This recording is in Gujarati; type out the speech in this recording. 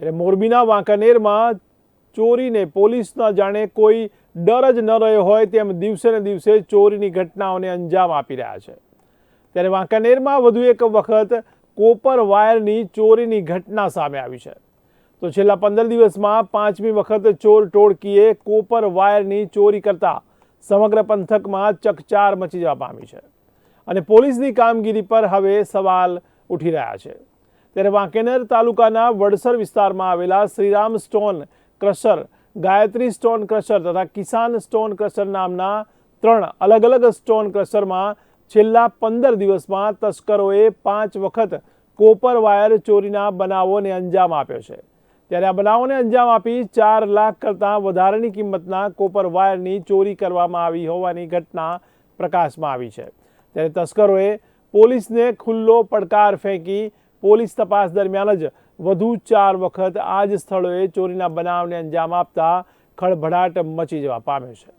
એટલે મોરબીના વાંકાનેરમાં ચોરીને પોલીસના જાણે કોઈ ડર જ ન રહ્યો હોય તેમ દિવસે ને દિવસે ચોરીની ઘટનાઓને અંજામ આપી રહ્યા છે. ત્યારે વાંકાનેરમાં વધુ એક વખત કોપર વાયરની ચોરીની ઘટના સામે આવી છે. તો છેલ્લા પંદર દિવસમાં પાંચમી વખત ચોર ટોળકીએ કોપર વાયરની ચોરી કરતા સમગ્ર પંથકમાં ચકચાર મચી જવા પામી છે. અને પોલીસની કામગીરી પર હવે સવાલ ઉઠી રહ્યા છે. ત્યારે વાંકેનેર તાલુકાના વડસર વિસ્તારમાં આવેલા Shriram stone crusher, Gayatri stone crusher તથા કિસાન સ્ટોન ક્રશર નામના ત્રણ અલગ અલગ સ્ટોન ક્રશરમાં છેલ્લા પંદર દિવસમાં તસ્કરોએ પાંચ વખત કોપર વાયર ચોરીના બનાવોને અંજામ આપ્યો છે. ત્યારે આ બનાવોને અંજામ આપી ચાર લાખ કરતાં વધારાની કિંમતના કોપર વાયરની ચોરી કરવામાં આવી હોવાની ઘટના પ્રકાશમાં આવી છે. ત્યારે તસ્કરોએ પોલીસને ખુલ્લો પડકાર ફેંકી પોલીસ તપાસ દરમિયાન જ વધુ ચાર વખત આ જ સ્થળોએ ચોરીના બનાવને અંજામ આપતા ખળભળાટ મચી જવા પામ્યો છે.